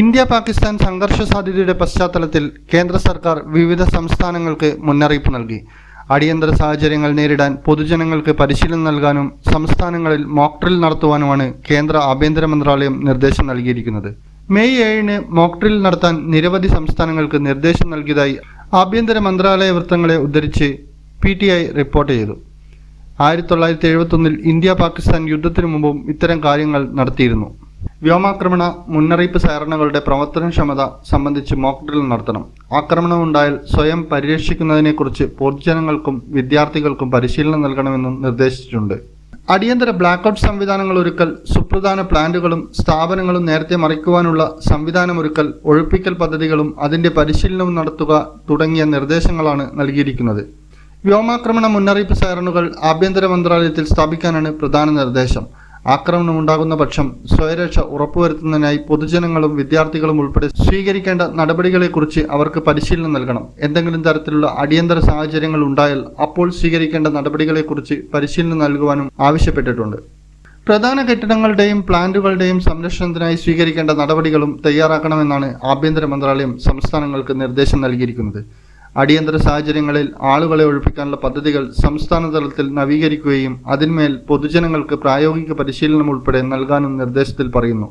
India Pakistan സംഘർഷ സാധ്യതയുടെ പശ്ചാത്തലത്തിൽ കേന്ദ്ര സർക്കാർ വിവിധ സംസ്ഥാനങ്ങൾക്ക് മുന്നറിയിപ്പ് നൽകി. അടിയന്തര സാഹചര്യങ്ങൾ നേരിടാൻ പൊതുജനങ്ങൾക്ക് പരിശീലനം നൽകാനും സംസ്ഥാനങ്ങളിൽ മോക്ക് ഡ്രിൽ നടത്തുവാനുമാണ് കേന്ദ്ര ആഭ്യന്തര മന്ത്രാലയം നിർദ്ദേശം നൽകിയിരിക്കുന്നത്. മെയ് ഏഴിന് മോക്ക് ഡ്രിൽ നടത്താൻ നിരവധി സംസ്ഥാനങ്ങൾക്ക് നിർദ്ദേശം നൽകിയതായി ആഭ്യന്തര മന്ത്രാലയ വൃത്തങ്ങളെ ഉദ്ധരിച്ച് പി റിപ്പോർട്ട് ചെയ്തു. ആയിരത്തി തൊള്ളായിരത്തി എഴുപത്തൊന്നിൽ ഇന്ത്യ പാകിസ്ഥാൻ യുദ്ധത്തിനു മുമ്പും ഇത്തരം കാര്യങ്ങൾ നടത്തിയിരുന്നു. വ്യോമാക്രമണ മുന്നറിയിപ്പ് സേരണകളുടെ പ്രവർത്തനക്ഷമത സംബന്ധിച്ച് മോക്ക് ഡ്രിൽ നടത്തണം. ആക്രമണം ഉണ്ടായാൽ സ്വയം പരിരക്ഷിക്കുന്നതിനെക്കുറിച്ച് പൊതുജനങ്ങൾക്കും വിദ്യാർത്ഥികൾക്കും പരിശീലനം നൽകണമെന്നും നിർദ്ദേശിച്ചിട്ടുണ്ട്. അടിയന്തര ബ്ലാക്കൌട്ട് സംവിധാനങ്ങൾ ഒരുക്കൽ സുപ്രധാന പ്ലാന്റുകളും സ്ഥാപനങ്ങളും നേരത്തെ മറിക്കുവാനുള്ള സംവിധാനമൊരുക്കൽ ഒഴിപ്പിക്കൽ പദ്ധതികളും അതിന്റെ പരിശീലനവും നടത്തുക തുടങ്ങിയ നിർദ്ദേശങ്ങളാണ് നൽകിയിരിക്കുന്നത്. വ്യോമാക്രമണ മുന്നറിയിപ്പ് സൈറണുകൾ ആഭ്യന്തര മന്ത്രാലയത്തിൽ സ്ഥാപിക്കാനാണ് പ്രധാന നിർദ്ദേശം. ആക്രമണം ഉണ്ടാകുന്ന പക്ഷം സ്വയരക്ഷ ഉറപ്പുവരുത്തുന്നതിനായി പൊതുജനങ്ങളും വിദ്യാർത്ഥികളും ഉൾപ്പെടെ സ്വീകരിക്കേണ്ട നടപടികളെക്കുറിച്ച് അവർക്ക് പരിശീലനം നൽകണം. എന്തെങ്കിലും തരത്തിലുള്ള അടിയന്തര സാഹചര്യങ്ങൾ ഉണ്ടായാൽ അപ്പോൾ സ്വീകരിക്കേണ്ട നടപടികളെക്കുറിച്ച് പരിശീലനം നൽകുവാനും ആവശ്യപ്പെട്ടിട്ടുണ്ട്. പ്രധാന കെട്ടിടങ്ങളുടെയും പ്ലാന്റുകളുടെയും സംരക്ഷണത്തിനായി സ്വീകരിക്കേണ്ട നടപടികളും തയ്യാറാക്കണമെന്നാണ് ആഭ്യന്തര മന്ത്രാലയം സംസ്ഥാനങ്ങൾക്ക് നിർദ്ദേശം നൽകിയിരിക്കുന്നത്. അടിയന്തര സാഹചര്യങ്ങളിൽ ആളുകളെ ഒഴിപ്പിക്കാനുള്ള പദ്ധതികൾ സംസ്ഥാന തലത്തിൽ നവീകരിക്കുകയും അതിന്മേൽ പൊതുജനങ്ങൾക്ക് പ്രായോഗിക പരിശീലനം ഉൾപ്പെടെ നൽകാനും നിർദ്ദേശത്തിൽ പറയുന്നു.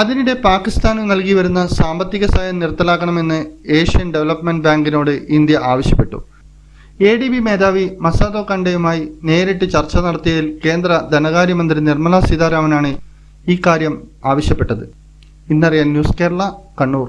അതിനിടെ പാകിസ്ഥാന് നൽകി വരുന്ന സാമ്പത്തിക സഹായം നിർത്തലാക്കണമെന്ന് ഏഷ്യൻ ഡെവലപ്മെന്റ് ബാങ്കിനോട് ഇന്ത്യ ആവശ്യപ്പെട്ടു. എ ഡി ബി മേധാവി മസാദോ കണ്ടയുമായി നേരിട്ട് ചർച്ച നടത്തിയതിൽ കേന്ദ്ര ധനകാര്യമന്ത്രി നിർമ്മല സീതാരാമനാണ് ഇക്കാര്യം ആവശ്യപ്പെട്ടത്. ഇന്നറിയാൻ ന്യൂസ് കേരള കണ്ണൂർ.